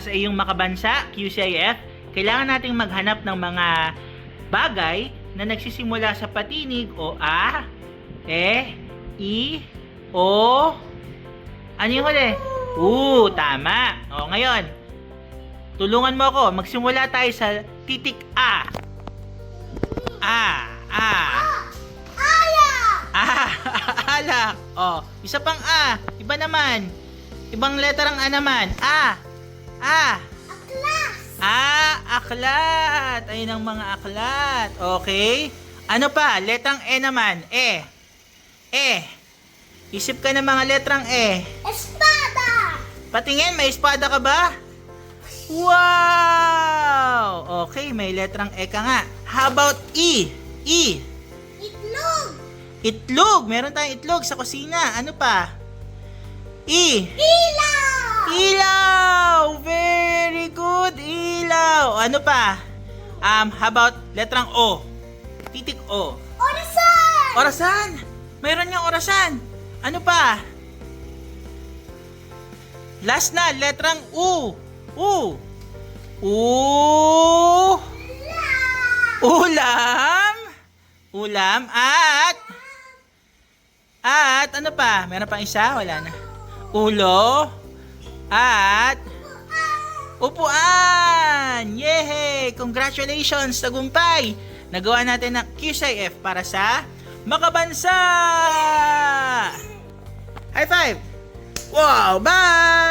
sa iyong makabansa, QCIF, kailangan nating maghanap ng mga bagay na nagsisimula sa patinig o A, E, I, O, ano yung huli? Oo, tama. O, ngayon, tulungan mo ako. Magsimula tayo sa titik A. A, A. Ah, alak. Oh, isa pang A. Iba naman. Ibang letrang A naman. A. A. A, aklat. Ayun ang mga aklat. Okay. Ano pa? Letrang E naman. E. E. Isip ka ng mga letrang E. Espada! Patingin, may espada ka ba? Wow! Okay, may letrang E ka nga. How about E? E. Itlog! Itlog. Meron tayong itlog sa kusina. Ano pa? E. Ilaw! Ilaw! Very good, ilaw. Ano pa? Um, how about letrang O? Titik O. Orasan! Orasan! Mayroon niyang orasan. Ano pa? Last na, letrang U. U. U. Ulam. Ulam at at ano pa? Meron pang isa? Wala na. Ulo at upuan. Yehey! Congratulations, tagumpay. Nagawa natin ng QCIF para sa Makabansa! High five! Wow! Bye!